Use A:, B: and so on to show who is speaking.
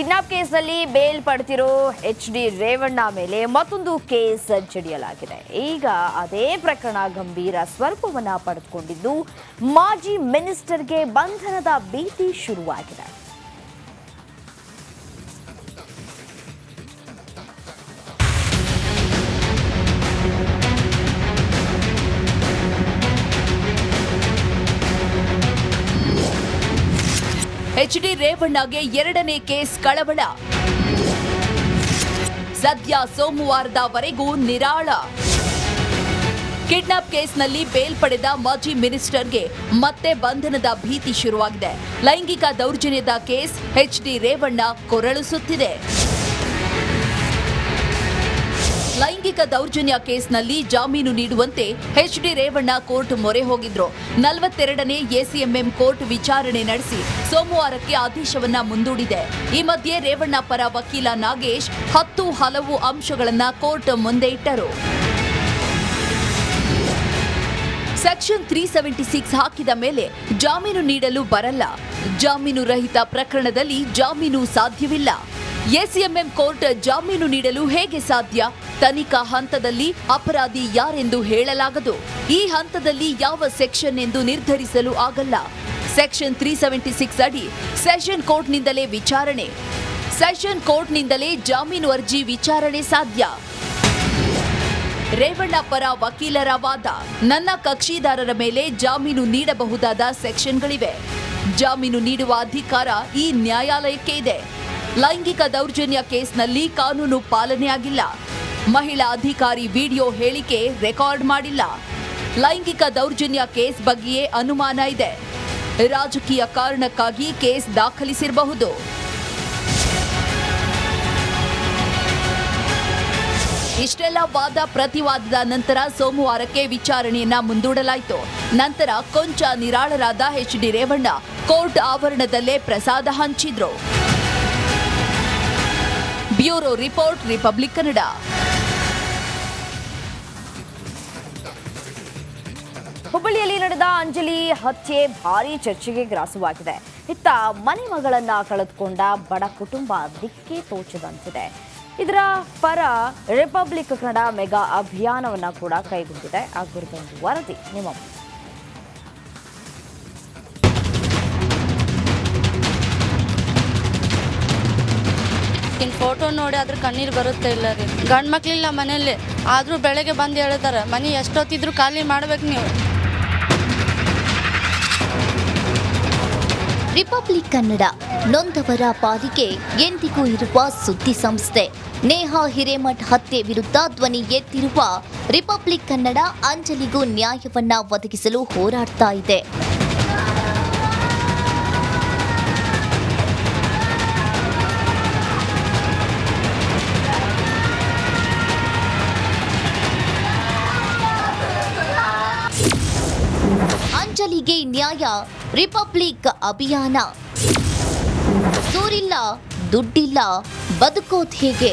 A: Kidnap ಕೇಸ್ನಲ್ಲಿ bail ಪಡ್ತಿರೋ H D Revanna ಮೇಲೆ ಮತ್ತೊಂದು ಕೇಸ್ ಜಡಿಯಲಾಗಿದೆ ಈಗ ಅದೇ ಪ್ರಕರಣ ಗಂಭೀರ ಸ್ವರೂಪವನ್ನು ಪಡೆದುಕೊಂಡಿದ್ದು ಮಾಜಿ ಮಿನಿಸ್ಟರ್ಗೆ ಬಂಧನದ ಭೀತಿ ಶುರುವಾಗಿದೆ.
B: ಡಿ ರೇವಣ್ಣಗೆ ಎರಡನೇ ಕೇಸ್ ಕಳವಳ. ಸದ್ಯ ಸೋಮವಾರದವರೆಗೂ ನಿರಾಳ. ಕಿಡ್ನಾಪ್ ಕೇಸ್ನಲ್ಲಿ ಬೇಲ್ ಪಡೆದ ಮಾಜಿ ಮಿನಿಸ್ಟರ್ಗೆ ಮತ್ತೆ ಬಂಧನದ ಭೀತಿ ಶುರುವಾಗಿದೆ. ಲೈಂಗಿಕ ದೌರ್ಜನ್ಯದ ಕೇಸ್ ಎಚ್ ಡಿ ರೇವಣ್ಣ ಕೊರಳಿಸುತ್ತಿದೆ. ಲೈಂಗಿಕ ದೌರ್ಜನ್ಯ ಕೇಸ್ನಲ್ಲಿ ಜಾಮೀನು ನೀಡುವಂತೆ ಎಚ್ ಡಿ ರೇವಣ್ಣ ಕೋರ್ಟ್ ಮೊರೆ ಹೋಗಿದ್ರು. ನಲವತ್ತೆರಡನೇ ಎಸಿಎಂಎಂ ಕೋರ್ಟ್ ವಿಚಾರಣೆ ನಡೆಸಿ ಸೋಮವಾರಕ್ಕೆ ಆದೇಶವನ್ನ ಮುಂದೂಡಿದೆ. ಈ ಮಧ್ಯೆ ರೇವಣ್ಣ ಪರ ವಕೀಲ ನಾಗೇಶ್ ಹತ್ತು ಹಲವು ಅಂಶಗಳನ್ನ ಕೋರ್ಟ್ ಮುಂದೆ ಇಟ್ಟರು. ಸೆಕ್ಷನ್ ತ್ರೀ ಸೆವೆಂಟಿ ಸಿಕ್ಸ್ ಹಾಕಿದ ಮೇಲೆ ಜಾಮೀನು ನೀಡಲು ಬರಲ್ಲ. ಜಾಮೀನು ರಹಿತ ಪ್ರಕರಣದಲ್ಲಿ ಜಾಮೀನು ಸಾಧ್ಯವಿಲ್ಲ. ಎಸಿಎಂಎಂ ಕೋರ್ಟ್ ಜಾಮೀನು ನೀಡಲು ಹೇಗೆ ಸಾಧ್ಯ? ತನಿಖಾ ಹಂತದಲ್ಲಿ ಅಪರಾಧಿ ಯಾರೆಂದು ಹೇಳಲಾಗದು. ಈ ಹಂತದಲ್ಲಿ ಯಾವ ಸೆಕ್ಷನ್ ಎಂದು ನಿರ್ಧರಿಸಲು ಆಗಲ್ಲ. ಸೆಕ್ಷನ್ ತ್ರೀ ಸೆವೆಂಟಿ ಸಿಕ್ಸ್ ಅಡಿ ಸೆಷನ್ ಕೋರ್ಟ್ನಿಂದಲೇ ವಿಚಾರಣೆ. ಸೆಷನ್ ಕೋರ್ಟ್ನಿಂದಲೇ ಜಾಮೀನು ಅರ್ಜಿ ವಿಚಾರಣೆ ಸಾಧ್ಯ. ರೇವಣ್ಣ ಪರ ವಕೀಲರ ವಾದ. ನನ್ನ ಕಕ್ಷಿದಾರರ ಮೇಲೆ ಜಾಮೀನು ನೀಡಬಹುದಾದ ಸೆಕ್ಷನ್ಗಳಿವೆ. ಜಾಮೀನು ನೀಡುವ ಅಧಿಕಾರ ಈ ನ್ಯಾಯಾಲಯಕ್ಕೆ ಇದೆ. ಲೈಂಗಿಕ ದೌರ್ಜನ್ಯ ಕೇಸ್ನಲ್ಲಿ ಕಾನೂನು ಪಾಲನೆಯಾಗಿಲ್ಲ. ಮಹಿಳಾ ಅಧಿಕಾರಿ ವಿಡಿಯೋ ಹೇಳಿಕೆ ರೆಕಾರ್ಡ್ ಮಾಡಿಲ್ಲ. ಲೈಂಗಿಕ ದೌರ್ಜನ್ಯ ಕೇಸ್ ಬಗ್ಗೆಯೇ ಅನುಮಾನ ಇದೆ. ರಾಜಕೀಯ ಕಾರಣಕ್ಕಾಗಿ ಕೇಸ್ ದಾಖಲಿಸಿರಬಹುದು. ಇಷ್ಟೆಲ್ಲ ವಾದ ಪ್ರತಿವಾದದ ನಂತರ ಸೋಮವಾರಕ್ಕೆ ವಿಚಾರಣೆಯನ್ನ ಮುಂದೂಡಲಾಯಿತು. ನಂತರ ಕೊಂಚ ನಿರಾಳರಾದ ಎಚ್ ಡಿ ರೇವಣ್ಣ ಕೋರ್ಟ್ ಆವರಣದಲ್ಲೇ ಪ್ರಸಾದ ಹಂಚಿದ್ರು. Bureau report Republic Kannada.
A: ಹುಬ್ಬಳ್ಳಿಯಲ್ಲಿ ನಡೆದ ಅಂಜಲಿ ಹತ್ಯೆ ಭಾರೀ ಚರ್ಚೆಗೆ ಗ್ರಾಸವಾಗಿದೆ. ಇತ್ತ ಮನೆ ಮಗಳನ್ನ ಕಳೆದುಕೊಂಡ ಬಡ ಕುಟುಂಬ ದಿಕ್ಕೇ ತೋಚದಂತಿದೆ. ಇದರ ಪರ ರಿಪಬ್ಲಿಕ್ ಕನ್ನಡ ಮೆಗಾ ಅಭಿಯಾನವನ್ನ ಕೂಡ ಕೈಗೊಂಡಿದೆ. ಆ ಕುರಿತೊಂದು ವರದಿ ನಿಮ್ಮ
C: ಫೋಟೋ ನೋಡಿ ಆದ್ರೆ ಕಣ್ಣೀರು ಬರುತ್ತೆ ಇಲ್ಲ ರೀ ಗಂಡ್ ಮಕ್ಳಿಲ್ಲ ಮನೇಲಿ ಆದರೂ ಬೆಳಗ್ಗೆ ಬಂದು ಹೇಳ್ತಾರೆ, ಮನೆ ಎಷ್ಟೊತ್ತಿದ್ರು ಖಾಲಿ ಮಾಡ್ಬೇಕು ನೀವು.
D: ರಿಪಬ್ಲಿಕ್ ಕನ್ನಡ, ನೊಂದವರ ಪಾಲಿಗೆ ಎಂದಿಗೂ ಇರುವ ಸುದ್ದಿ ಸಂಸ್ಥೆ. ನೇಹಾ ಹಿರೇಮಠ್ ಹತ್ಯೆ ವಿರುದ್ಧ ಧ್ವನಿ ಎತ್ತಿರುವ ರಿಪಬ್ಲಿಕ್ ಕನ್ನಡ ಅಂಜಲಿಗೂ ನ್ಯಾಯವನ್ನ ಒದಗಿಸಲು ಹೋರಾಡ್ತಾ ಇದೆ. ಅಂಜಲಿಗೆ ನ್ಯಾಯ ರಿಪಬ್ಲಿಕ್ ಅಭಿಯಾನ. ಸೂರಿಲ್ಲ ದುಡ್ಡಿಲ್ಲ ಬದುಕೋದ್ ಹೇಗೆ?